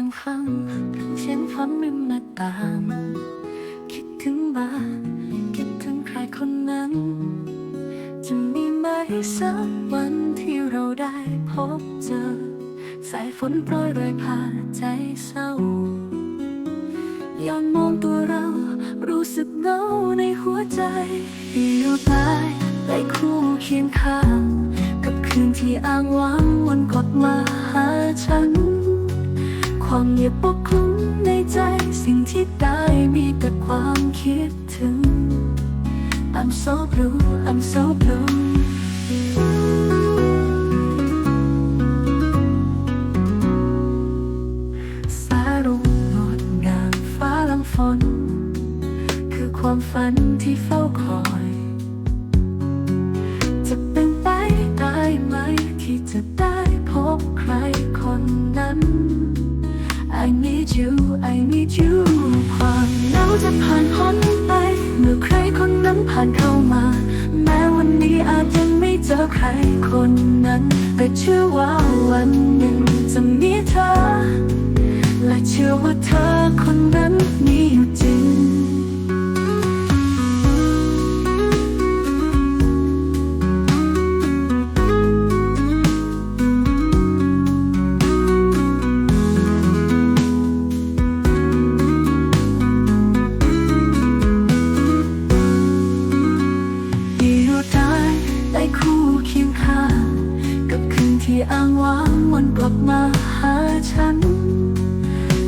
ลังฟังเสียงฝนริมหน้าต่างคิดถึงบ้านคิดถึงใครคนนั้น จะมีไหมสักวันที่เราได้พบเจอ สายฝนโปรยโรยผ่าใจเศร้าย้อนมองตัวเรา รู้สึกเงาในหัวใจอยู่ตายได้คู่เคียงข้าง กับคืนที่อ้างว้างวันกดมาหาฉัน ความเงียบปกคลุมในใจสิ่งที่ได้มีแต่ความคิดถึง I'm so blue I'm so blue สายรุ้งงดงามฟ้าลังฝน คือความฝันที่เฝ้าคอย จะเป็นไปได้ไหมที่จะได้พบใครคน need you I need you ความเหงาจะผ่านพ้นไป เมื่อใครคนนั้นผ่านเข้ามา แม้วันนี้อาจจะไม่เจอใครคนนั้น แต่เชื่อว่าวันหนึ่งจะมี ได้คู่เคียงข้างกับคืนที่อ้างว้างวนกลับมาหาฉัน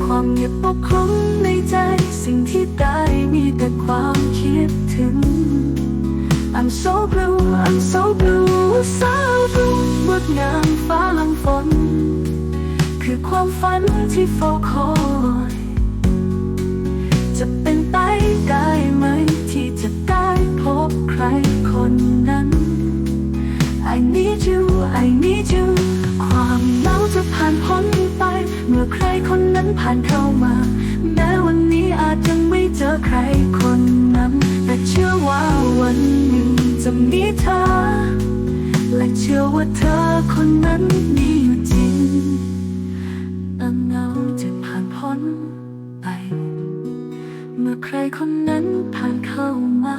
ความเงียบปกคลุมในใจสิ่งที่ได้มีแต่ความคิดถึง I'm so blue I'm so blue สาวรุ่งงดงามฟ้าหลังฝน คือความฝันที่เฝ้าคอยานเข้ามา แม้วันนี้อาจยังไม่เจอใครคนนั้น แต่เชื่อว่าวันหนึ่งจะมีเธอ และเชื่อว่าเธอคนนั้นมีอยู่จริงเงาจะผ่านพ้นไป เมื่อใครคนนั้นผ่านเข้ามา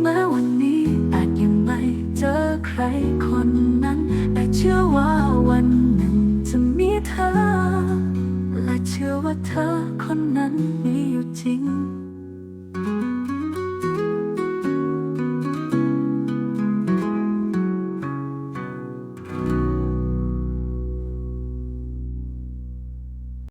แม้วันนี้อาจยังไม่เจอใครคนนั้น แต่เชื่อว่าวันหนึ่งจะมีเธอ ชื่อว่าเธอคนนั้นมีอยู่จริง